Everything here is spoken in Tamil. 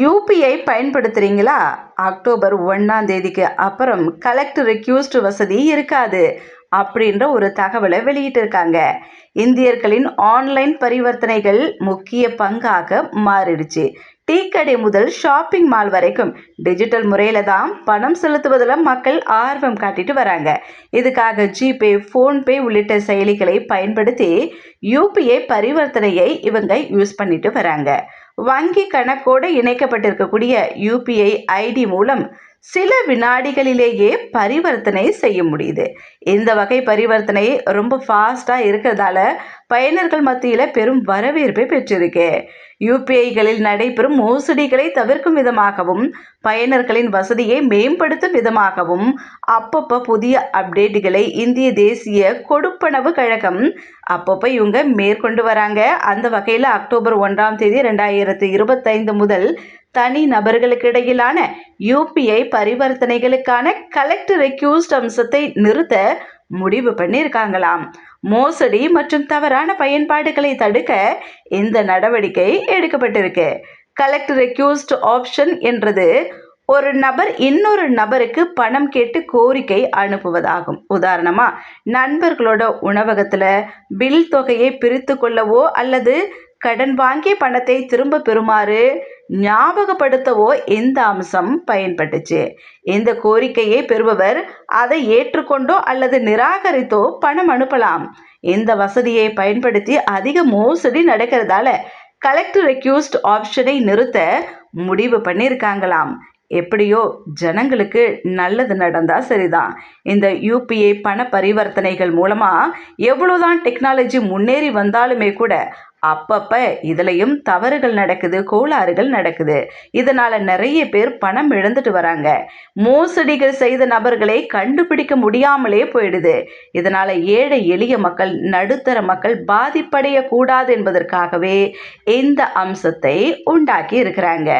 யூபிஐ பயன்படுத்துகிறீங்களா அக்டோபர் ஒன்றாம் தேதிக்கு அப்புறம் கலெக்ட் ரெக்யூஸ்ட் வசதி இருக்காது அப்படின்ற ஒரு தகவலை வெளியிட்டிருக்காங்க இந்தியர்களின் ஆன்லைன் பரிவர்த்தனைகள் முக்கிய பங்காக மாறிடுச்சு. டீ கடை முதல் ஷாப்பிங் மால் வரைக்கும் டிஜிட்டல் முறையில் தான் பணம் செலுத்துவதில் மக்கள் ஆர்வம் காட்டிட்டு வராங்க. இதுக்காக ஜிபே ஃபோன்பே உள்ளிட்ட செயலிகளை பயன்படுத்தி யூபிஐ பரிவர்த்தனையை இவங்க யூஸ் பண்ணிட்டு வராங்க. வங்கி கணக்கோடு இணைக்கப்பட்டிருக்கக்கூடிய யூபிஐ ஐடி மூலம் சில வினாடிகளிலேயே பரிவர்த்தனை செய்ய முடியுது. இந்த வகை பரிவர்த்தனை ரொம்ப ஃபாஸ்ட்டாக இருக்கிறதால பயனர்கள் மத்தியில் பெரும் வரவேற்பை பெற்றிருக்கு. யூபிஐகளில் நடைபெறும் மோசடிகளை தவிர்க்கும் விதமாகவும் பயனர்களின் வசதியை மேம்படுத்தும் விதமாகவும் அப்பப்போ புதிய அப்டேட்டுகளை இந்திய தேசிய கொடுப்பனவு கழகம் அப்பப்போ இவங்க மேற்கொண்டு வராங்க. அந்த வகையில் அக்டோபர் ஒன்றாம் தேதி ரெண்டாயிரத்து இருபத்தைந்து முதல் தனி நபர்களுக்கு இடையிலான யூபிஐ பரிவர்த்தனைகளுக்கான கலெக்டர் ரெக்யூஸ்ட் அம்சத்தை நிறுத்த முடிவு பண்ணியிருக்காங்களாம். மோசடி மற்றும் தவறான பயன்பாடுகளை தடுக்க இந்த நடவடிக்கை எடுக்கப்பட்டிருக்கு. கலெக்டர் ரெக்யூஸ்ட் ஆப்ஷன் என்றது ஒரு நபர் இன்னொரு நபருக்கு பணம் கேட்டு கோரிக்கை அனுப்புவதாகும். உதாரணமாக நண்பர்களோட உணவகத்தில் பில் தொகையை பிரித்து கொள்ளவோ அல்லது கடன் வாங்கிய பணத்தை திரும்ப பெறுமாறு ஞாபகப்படுத்தவோ எந்த அம்சம் பயன்பட்டுச்சு? இந்த கோரிக்கையை பெறுபவர் அதை ஏற்றுக்கொண்டோ அல்லது நிராகரித்தோ பணம் அனுப்பலாம். இந்த வசதியை பயன்படுத்தி அதிக மோசடி நடக்கிறதால கலெக்டர் ரெக்யூஸ்ட் ஆப்ஷனை நிறுத்த முடிவு பண்ணியிருக்காங்களாம். எப்படியோ ஜனங்களுக்கு நல்லது நடந்தால் சரிதான். இந்த யூபிஐ பண பரிவர்த்தனைகள் மூலமாக எவ்வளோதான் டெக்னாலஜி முன்னேறி வந்தாலுமே கூட அப்பப்போ இதுலேயும் தவறுகள் நடக்குது கோளாறுகள் நடக்குது. இதனால் நிறைய பேர் பணம் இழந்துட்டு வராங்க. மோசடிகள் செய்த நபர்களை கண்டுபிடிக்க முடியாமலே போயிடுது. இதனால் ஏழை எளிய மக்கள் நடுத்தர மக்கள் பாதிப்படையக்கூடாது என்பதற்காகவே இந்த அம்சத்தை உண்டாக்கி இருக்கிறாங்க.